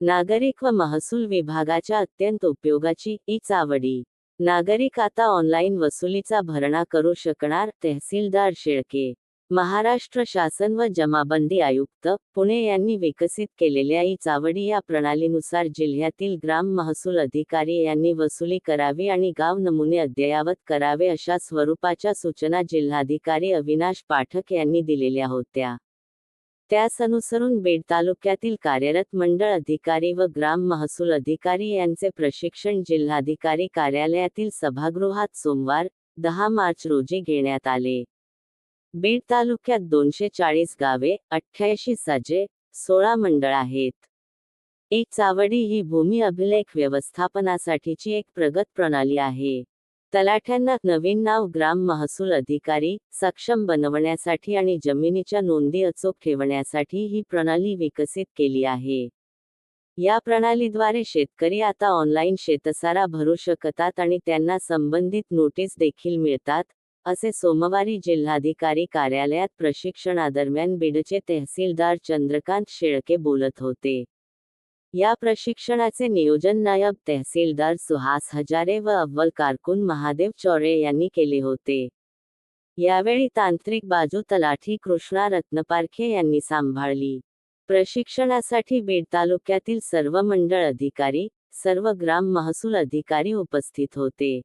नागरिक व महसूल विभागाच्या अत्यंत उपयोगाची ई चावडी. नागरिक आता ऑनलाईन वसुलीचा भरणा करू शकणार तहसीलदार शेळके. महाराष्ट्र शासन व जमाबंदी आयुक्त पुणे यांनी विकसित केलेल्या ई चावडी या प्रणालीनुसार जिल्ह्यातील ग्राम महसूल अधिकारी यांनी वसुली करावी आणि गाव नमुने अद्ययावत करावे अशा स्वरूपाच्या सूचना जिल्हाधिकारी अविनाश पाठक यांनी दिलेल्या होत्या. त्यास अनुसरून बेड तालुक्यातील कार्यरत मंडळ अधिकारी व ग्राम महसूल अधिकारी यांचे प्रशिक्षण जिल्हाधिकारी कार्यालयातील सभागृहात सोमवार दहा मार्च रोजी घेण्यात आले. बीड तालुक्यात दोनशे चाळीस गावे अठ्ठ्याऐंशी सजे सोळा मंडळ आहेत. एक चावडी ही भूमी अभिलेख व्यवस्थापनासाठीची एक प्रगत प्रणाली आहे. तलाठ्यांना नवीन नाव ग्राम महसूल अधिकारी सक्षम बनवण्यासाठी आणि जमिनीच्या नोंदी अचूक ठेवण्यासाठी ही प्रणाली विकसित केली आहे. या प्रणालीद्वारे शेतकरी आता ऑनलाईन शेतसारा भरू शकतात आणि त्यांना संबंधित नोटीस देखील मिळतात असे सोमवारी जिल्हाधिकारी कार्यालयात प्रशिक्षणादरम्यान बीडचे तहसीलदार चंद्रकांत शेळके बोलत होते. या प्रशिक्षणाचे नियोजन नायब तहसीलदार सुहास हजारे व अव्वल कारकून महादेव चौरे यांनी केले होते. यावेळी तांत्रिक बाजू तलाठी कृष्णा रत्नपारखे यांनी सांभाळली. प्रशिक्षणासाठी बीड तालुक्यातील सर्व मंडळ अधिकारी सर्व ग्राम महसूल अधिकारी उपस्थित होते.